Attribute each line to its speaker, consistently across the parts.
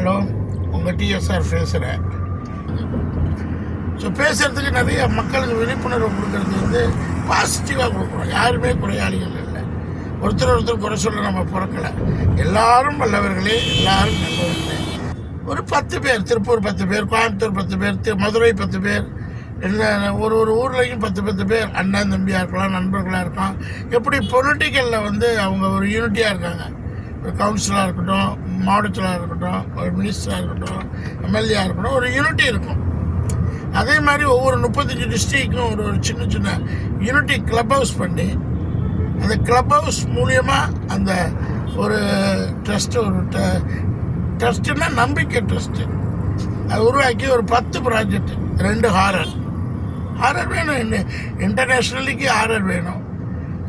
Speaker 1: Hello உங்கள் TSR பேசுகிறேன் so பேசுகிறதுக்கு நிறைய மக்களுக்கு விழிப்புணர்வு கொடுக்கறது வந்து பாசிட்டிவாக கொடுக்குறோம் யாருமே குறையாளிகள் இல்லை. ஒருத்தர் ஒருத்தர் குறை சொல்ல நம்ம பிறக்கலை. எல்லாரும் வல்லவர்களே எல்லாரும் நல்லவர்களே. ஒரு பத்து பேர் திருப்பூர் பத்து பேர் கோயம்புத்தூர் பத்து பேர் மதுரை பத்து பேர் இல்லை ஒரு ஒரு ஊர்லேயும் பத்து பத்து பேர் அண்ணன் தம்பியாக இருக்கலாம் நண்பர்களாக இருக்கலாம். எப்படி பொலிட்டிக்கலில் வந்து அவங்க ஒரு யூனிட்டியாக இருக்காங்க. ஒரு கவுன்சிலராக இருக்கட்டும் மாவட்டத்தில் இருக்கட்டும் ஒரு மினிஸ்டராக இருக்கட்டும் எம்எல்ஏயாக இருக்கட்டும் ஒரு யூனிட்டி இருக்கும். அதே மாதிரி ஒவ்வொரு முப்பத்தஞ்சு டிஸ்ட்ரிக்கும் ஒரு ஒரு சின்ன சின்ன யூனிட்டி கிளப் ஹவுஸ் பண்ணி அந்த கிளப் ஹவுஸ் மூலியமாக அந்த ஒரு ட்ரஸ்ட்டு ஒரு ட்ரஸ்ட்டுன்னா நம்பிக்கை ட்ரஸ்ட்டு அது உருவாக்கி ஒரு பத்து ப்ராஜெக்ட் ரெண்டு ஹாரர் ஹாரர் வேணும் இன்டர்நேஷ்னலிக்கு ஹாரர் வேணும்.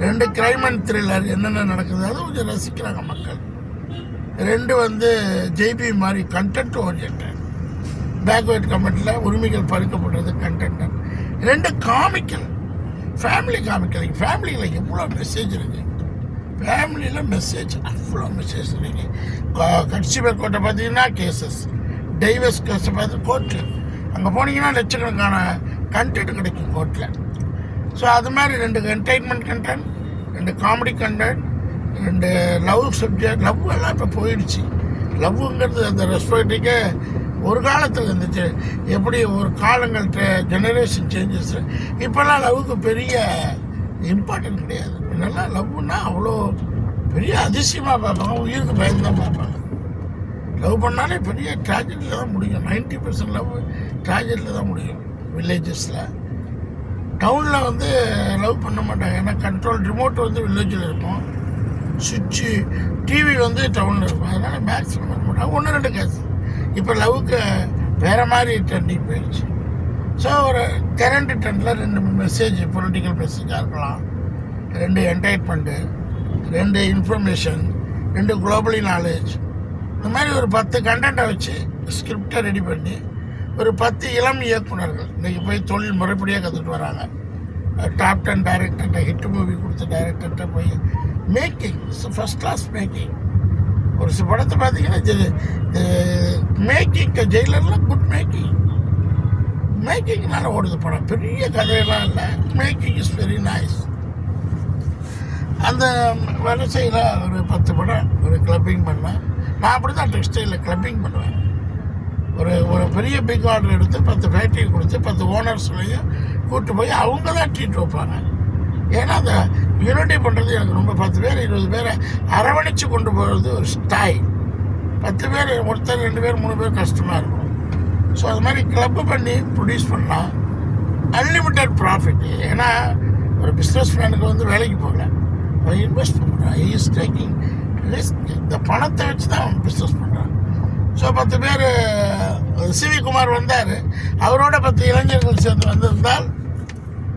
Speaker 1: ரெண்டு கிரைம் அண்ட் த்ரில்லர் என்னென்ன நடக்குது அதை கொஞ்சம் ரசிக்கிறாங்க மக்கள். ரெண்டு வந்து ஜெய்பி மாதிரி கண்டென்ட் ஓரியன்ட் பேக்வேர்ட் கமெண்டில் உரிமைகள் பறிக்கப்படுறது கண்டென்ட் ரெண்டு காமிக்கல் ஃபேமிலி காமிக்கல் ஃபேமிலியில் எவ்வளோ மெசேஜ் இருக்குது ஃபேமிலியில் மெசேஜ் அவ்வளோ மெசேஜ் இருக்குது கட்சிபர் கோட்டை பார்த்தீங்கன்னா கேசஸ் டைவர்ஸ் கேஸை பார்த்து கோர்ட்டு அங்கே போனீங்கன்னா லட்சக்கணக்கான கண்டென்ட் கிடைக்கும் கோர்ட்டில் ஸோ அது மாதிரி ரெண்டு என்டர்டைன்மெண்ட் கண்டென்ட் ரெண்டு காமெடி கண்டென்ட் ரெண்டு லவ் சப்ஜெக்ட் லவ் எல்லாம் இப்போ போயிடுச்சு. லவ்ங்கிறது அந்த ரெஸ்பெக்ட்டுக்கே ஒரு காலத்தில் இருந்துச்சு. எப்படி ஒரு காலங்கள் ஜெனரேஷன் சேஞ்சஸ் இப்போல்லாம் லவ்வுக்கு பெரிய இம்பார்ட்டன்ட் கிடையாது. முன்னெல்லாம் லவ்னா அவ்வளோ பெரிய அதிசயமாக பார்ப்பாங்க. உயிருக்கு பயந்து தான் பார்ப்பாங்க. லவ் பண்ணாலே பெரிய ட்ராஜடியில் தான் முடியும். 90% பர்சன்ட் லவ் ட்ராஜடியில் தான் முடியும். வில்லேஜஸில் டவுனில் வந்து லவ் பண்ண மாட்டாங்க. ஏன்னா கண்ட்ரோல் ரிமோட் வந்து வில்லேஜில் இருக்கும். சுவிட்சு டிவி வந்து டவுனில் இருக்கும் அதனால் மேக்ஸிமம் வர மாட்டாங்க ஒன்று ரெண்டு கேஸ் இப்போ லவ்வுக்கு வேறு மாதிரி ட்ரெண்டிங் போயிடுச்சு ஸோ ஒரு கரண்ட் ட்ரெண்டில் ரெண்டு மெசேஜ் பொலிட்டிக்கல் மெசேஜாக இருக்கலாம். ரெண்டு என்டைட்மெண்ட்டு ரெண்டு இன்ஃபர்மேஷன் ரெண்டு குளோபலி நாலேஜ் இந்த மாதிரி ஒரு பத்து கண்டென்ட்டை வச்சு ஸ்கிரிப்டை ரெடி பண்ணி ஒரு பத்து இளம் இயக்குனர்கள் இன்றைக்கி போய் தொழில் முறைப்படியாக கற்றுட்டு வராங்க. டாப் டென் டைரக்டர்கிட்ட ஹிட் மூவி கொடுத்த டைரக்டர்கிட்ட போய் மேக்கிங் ஃபஸ்ட் கிளாஸ் மேக்கிங் ஒரு சில படத்தை பார்த்தீங்கன்னா மேக்கிங் ஜெயிலர்லாம் குட் மேக்கிங் மேக்கிங்னால ஓடுது படம். பெரிய கதையெல்லாம் இல்லை. மேக்கிங் இஸ் வெரி நைஸ் அந்த வரிசையில் ஒரு பத்து படம் ஒரு கிளப்பிங் பண்ணேன். நான் அப்படி தான் டெக்ஸ்டைலில் கிளப்பிங் பண்ணுவேன். ஒரு ஒரு பெரிய பிக் ஆர்டர் எடுத்து பத்து ஃபேக்ட்ரி கொடுத்து பத்து ஓனர்ஸ்லையும் கூப்பிட்டு போய் அவங்க தான் ட்ரீட் வைப்பாங்க. ஏன்னா அந்த யூனிட்டி பண்ணுறது எனக்கு ரொம்ப பத்து பேர் இருபது பேரை அரவணைச்சு கொண்டு போகிறது ஒரு ஸ்டைல் பத்து பேர் ஒருத்தர் ரெண்டு பேர் மூணு பேர் கஷ்டமாக இருக்கும். ஸோ அது மாதிரி கிளப்பு பண்ணி ப்ரொடியூஸ் பண்ணால் அன்லிமிட்டெட் ப்ராஃபிட் ஏன்னா ஒரு பிஸ்னஸ் மேனுக்கு வந்து வேலைக்கு போகல. அவன் இன்வெஸ்ட் பண்ணுறான் இஸ் டேக்கிங் ரிஸ்க் இந்த பணத்தை வச்சு தான் அவன் பிஸ்னஸ் பண்ணுறான் ஸோ பத்து பேர் சிவி குமார் வந்தார். அவரோட பத்து இளைஞர்கள் சேர்ந்து வந்திருந்தால்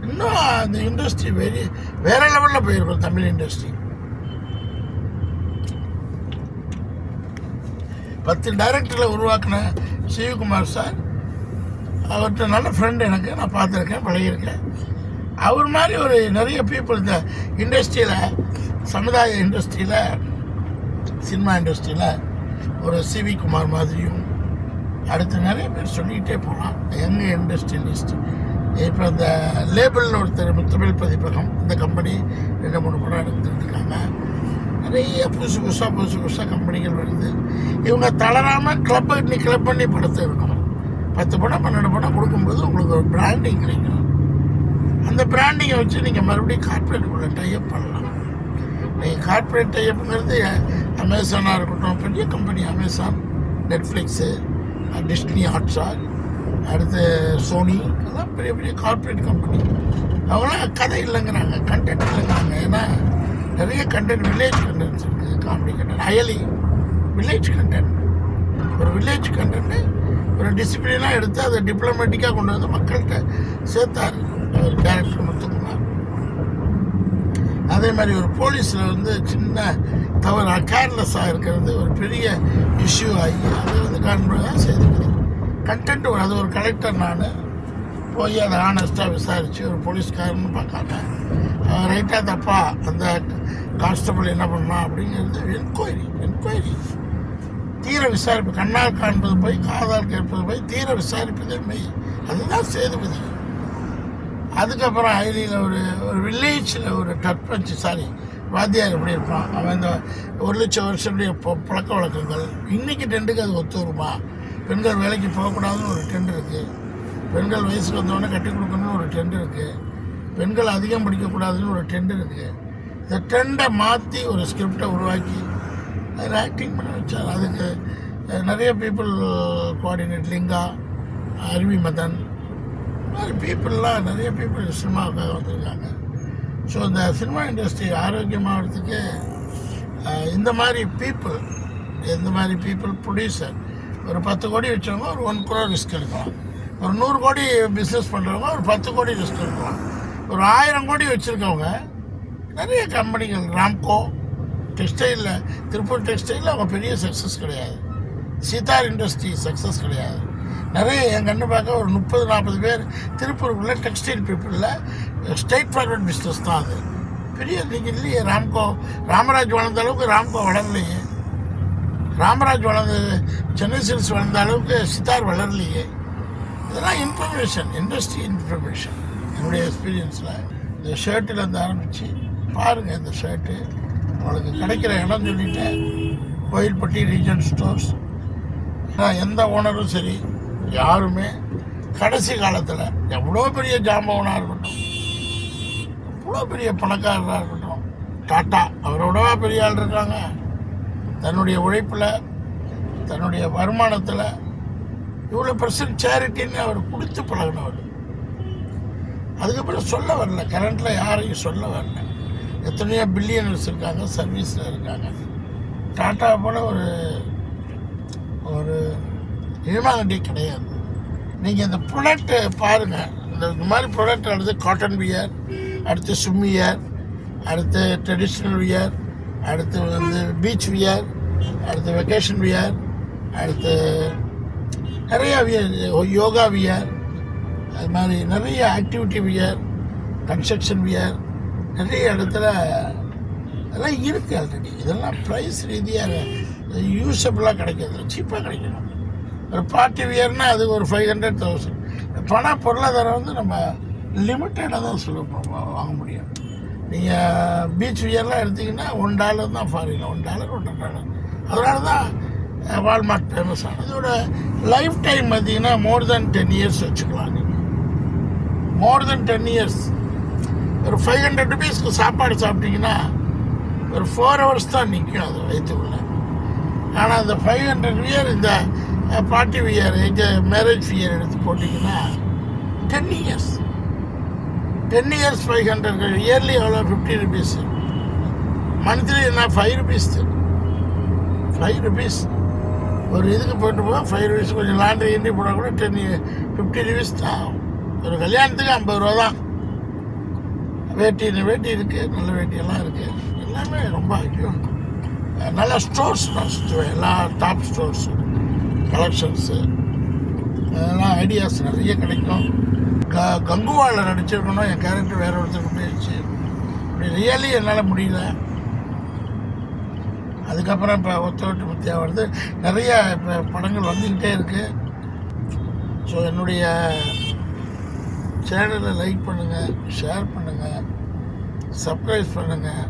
Speaker 1: இன்னும் அந்த இண்டஸ்ட்ரி வெரி வேற லெவலில் போயிருக்கும் தமிழ் இண்டஸ்ட்ரி பத்து டைரக்டரில் உருவாக்கின சிவகுமார் சார் அவர்கிட்ட நல்ல ஃப்ரெண்டு எனக்கு நான் பார்த்துருக்கேன் பழகியிருக்கேன். அவர் மாதிரி ஒரு நிறைய பீப்புள் இந்த இண்டஸ்ட்ரியில் சமுதாய இண்டஸ்ட்ரியில் சினிமா இண்டஸ்ட்ரியில் ஒரு சிவி குமார் மாதிரியும் அடுத்து நிறைய பேர் சொல்லிக்கிட்டே போகலாம். யங் இண்டஸ்ட்ரியலிஸ்ட் இப்போ இந்த லேபிள்னு ஒருத்தர் முத்தமிழ் பதிப்பகம் இந்த கம்பெனி ரெண்டு மூணு படம் எடுத்துட்டு நிறைய புதுசு புதுசாக புதுசு புதுசாக கம்பெனிகள் வருது. இவங்க தளராமல் கிளப் பண்ணி கிளப் பண்ணி படத்தை இருக்கணும் பத்து படம் பன்னெண்டு படம் கொடுக்கும்போது உங்களுக்கு ஒரு பிராண்டிங் கிடைக்கும். அந்த பிராண்டிங்கை வச்சு நீங்கள் மறுபடியும் கார்பரேட்டுக்குள்ளே டைப் பண்ணலாம். நீங்கள் கார்பரேட் டைப்புங்கிறது அமேசானாக இருக்கட்டும் பெரிய company Amazon Netflix Disney Hotstar அடுத்து சோனி எல்லாம் பெரிய பெரிய கார்பரேட் கம்பெனி அவங்களாம் கதை இல்லைங்கிறாங்க கண்டென்ட் இல்லைங்கிறாங்க. ஏன்னா நிறைய கண்டென்ட் வில்லேஜ் கண்டென்ட்ஸ் இருக்குது comedy content Ayali village content ஒரு வில்லேஜ் கண்டென்ட் ஒரு டிசிப்ளினாக எடுத்து அதை டிப்ளமேட்டிக்காக கொண்டு வந்து மக்கள்கிட்ட சேர்த்தாரு. ஒரு கேரக்டர் முத்துக்குமார். அதே மாதிரி ஒரு போலீஸில் வந்து சின்ன தவறு கேர்லெஸ்ஸாக இருக்கிறது ஒரு பெரிய இஷ்யூ ஆகி அதை வந்து காண்பதாக செய்திருக்கிறேன் கண்டென்ட் ஒரு அது ஒரு கலெக்டர் நான். போய் அதை ஆனஸ்ட்டாக விசாரித்து ஒரு போலீஸ்காரன்னு பார்க்காம ரைட்டாக தப்பா அந்த கான்ஸ்டபிள் என்ன பண்ணலாம் அப்படிங்கிறது என்கொயரி என்கொயரி தீர விசாரிப்பு கண்ணால் காண்பது போய் காதால் கேட்பது போய் தீர விசாரிப்பதே மெய். அதுதான் சேதுபதி அதுக்கப்புறம் ஐடியில் ஒரு ஒரு வில்லேஜில் ஒரு டர்பஞ்சு சாரி வாத்தியார் எப்படி இருப்பான்? அவன் இந்த ஒரு லட்சம் வருஷத்துடைய பழக்க வழக்கங்கள். இன்னைக்கு டெண்டுக்கு அது ஒத்து வருமா? பெண்கள் வேலைக்கு போகக்கூடாதுன்னு ஒரு டெண்ட் இருக்குது பெண்கள் வயசுக்கு வந்தோடனே கட்டி கொடுக்கணும்னு ஒரு டெண்ட் இருக்குது பெண்கள் அதிகம் படிக்கக்கூடாதுன்னு ஒரு டெண்ட் இருக்குது இந்த ட்ரெண்டை மாற்றி ஒரு ஸ்கிரிப்டை உருவாக்கி அதில் ஆக்டிங் பண்ண வச்சார் அதுக்கு நிறைய பீப்புள் கோஆர்டினேட் லிங்கா அருவி மதன் மாதிரி பீப்புளெலாம் நிறைய பீப்புள் சினிமாவுக்காக வந்திருக்காங்க. ஸோ இந்த சினிமா இண்டஸ்ட்ரி ஆரோக்கியமாகிறதுக்கு இந்த மாதிரி பீப்புள் இந்த மாதிரி பீப்புள் ப்ரொடியூசர் ஒரு பத்து கோடி வச்சவங்க ஒரு ஒன் குரோ ரிஸ்க் எடுக்கலாம். ஒரு நூறு கோடி பிஸ்னஸ் பண்ணுறவங்க ஒரு பத்து கோடி ரிஸ்க் எடுக்கலாம். ஒரு ஆயிரம் கோடி வச்சுருக்கவங்க நிறைய கம்பெனிகள் ராம்கோ டெக்ஸ்டைலில் திருப்பூர் டெக்ஸ்டைலில் அவங்க பெரிய சக்ஸஸ் கிடையாது. சீதார் இண்டஸ்ட்ரி சக்ஸஸ் கிடையாது. நிறைய என் கண்ணு பார்க்க ஒரு முப்பது நாற்பது பேர் திருப்பூருக்குள்ளே டெக்ஸ்டைல் பீப்புளில் ஸ்டேட் ஃபார்வர்ட் பிஸ்னஸ் தான் அது. பெரிய நீங்கள் இல்லையே ராம்கோ ராமராஜ் வளர்ந்த அளவுக்கு ராம்கோ வளரலையே. ராமராஜ் வளர்ந்தது சென்னை சில்ஸ் வளர்ந்த அளவுக்கு சித்தார் வளரலையே. இதெல்லாம் இன்ஃபர்மேஷன் இண்டஸ்ட்ரி இன்ஃபர்மேஷன் என்னுடைய எக்ஸ்பீரியன்ஸில் இந்த ஷர்ட்டிலேருந்து ஆரம்பித்து பாருங்கள் இந்த ஷர்ட்டு உங்களுக்கு கிடைக்கிற இடம் சொல்லிட்டேன் கோயில்பட்டி ரீஜன் ஸ்டோர்ஸ் நான் எந்த ஓனரும் சரி யாருமே கடைசி காலத்தில் எவ்வளோ பெரிய ஜாம்பவனாக இருக்கட்டும் எவ்வளோ பெரிய பணக்காரராக இருக்கட்டும் டாட்டா அவரோடவா பெரிய ஆள் இருக்காங்க. தன்னுடைய உழைப்பில் தன்னுடைய வருமானத்தில் இவ்வளோ பர்சன்ட் சேரிட்டின்னு அவர் கொடுத்து பழகினவர். அதுக்கப்புறம் சொல்ல வரல. கரண்ட்டில் யாரையும் சொல்ல வரல. எத்தனையோ பில்லியனர்ஸ் இருக்காங்க சர்வீஸில் இருக்காங்க. டாட்டா போல் ஒரு ஒரு ஹியூமானிட்டி கிடையாது. நீங்கள் இந்த ப்ராடக்ட்டு பாருங்கள் இந்த இந்த மாதிரி ப்ராடக்ட் அடுத்து காட்டன் வியர் அடுத்து சும்மியர் அடுத்து ட்ரெடிஷ்னல் வியர் அடுத்து வந்து பீச் வியர் அடுத்து வெக்கேஷன் வியர் அடுத்து நிறையா வியர் யோகா வியர் அது மாதிரி நிறைய ஆக்டிவிட்டி வியர் கன்ஸ்ட்ரக்ஷன் வியர் நிறைய இடத்துல அதெல்லாம் இருக்குது ஆல்ரெடி இதெல்லாம் ப்ரைஸ் ரீதியாக யூஸபிளாக கிடைக்கிறது சீப்பாக கிடைக்கணும். ஒரு பார்ட்டி வியர்னால் அது ஒரு ஃபைவ் ஹண்ட்ரட் தௌசண்ட் பண பொருளாதாரம் வந்து நம்ம லிமிட்டடாக தான் சொல்ல வாங்க முடியும். நீங்கள் பீச் வியர்லாம் எடுத்தீங்கன்னா ஒன் டாலர் தான் ஃபாரின் ஒன் டாலர் ஒன்றரை டாலர் அதனால தான் வால்மார்ட் ஃபேமஸ் ஆனது. இதோட லைஃப் டைம் பார்த்தீங்கன்னா மோர் தென் டென் இயர்ஸ் வச்சுக்கலாம் நீங்கள் மோர் தென் டென் இயர்ஸ் ஒரு ஃபைவ் ஹண்ட்ரட் ருபீஸ்க்கு சாப்பாடு சாப்பிட்டீங்கன்னா ஒரு ஃபோர் ஹவர்ஸ் தான் நிற்கும் அது வயிற்றுக்குள்ள. ஆனால் அந்த ஃபைவ் ஹண்ட்ரட் இயர் இந்த பார்ட்டி வியர் எங்கள் மேரேஜ் வியர் எடுத்து போட்டிங்கன்னா ten years ten years five hundred yearly எவ்வளோ ஃபிஃப்டி ருபீஸ் மந்த்லி என்ன? ஃபைவ் ருபீஸ் ஃபைவ் ருபீஸ் ஒரு இதுக்கு போயிட்டு போக ஃபைவ் ருபீஸ் கொஞ்சம் லாண்ட்ரி கிண்டி போனால் கூட டென் ஃபிஃப்டி ருபீஸ் தான் ஆகும். ஒரு கல்யாணத்துக்கு ஐம்பது ரூபா தான். வேட்டி வேட்டி இருக்குது நல்ல வேட்டியெல்லாம் இருக்குது எல்லாமே ரொம்ப ஐயோ நல்ல ஸ்டோர்ஸ் நான் சுற்றுவேன். எல்லா டாப் ஸ்டோர்ஸு கலெக்ஷன்ஸு அதெல்லாம் ஐடியாஸ் நிறைய கிடைக்கும். க கங்குவாவில் நடிச்சிருக்கணும். என் கேரக்டர் வேறு ஒருத்தருக்கு போயிடுச்சு. ரியலி என்னால் முடியல. அதுக்கப்புறம் இப்போ ஒத்த விட்டு முத்தியா வருது. நிறைய இப்போ படங்கள் வந்துக்கிட்டே இருக்குது ஸோ என்னுடைய சேனலை லைக் பண்ணுங்கள் ஷேர் பண்ணுங்கள் சப்ஸ்கிரைப் பண்ணுங்கள்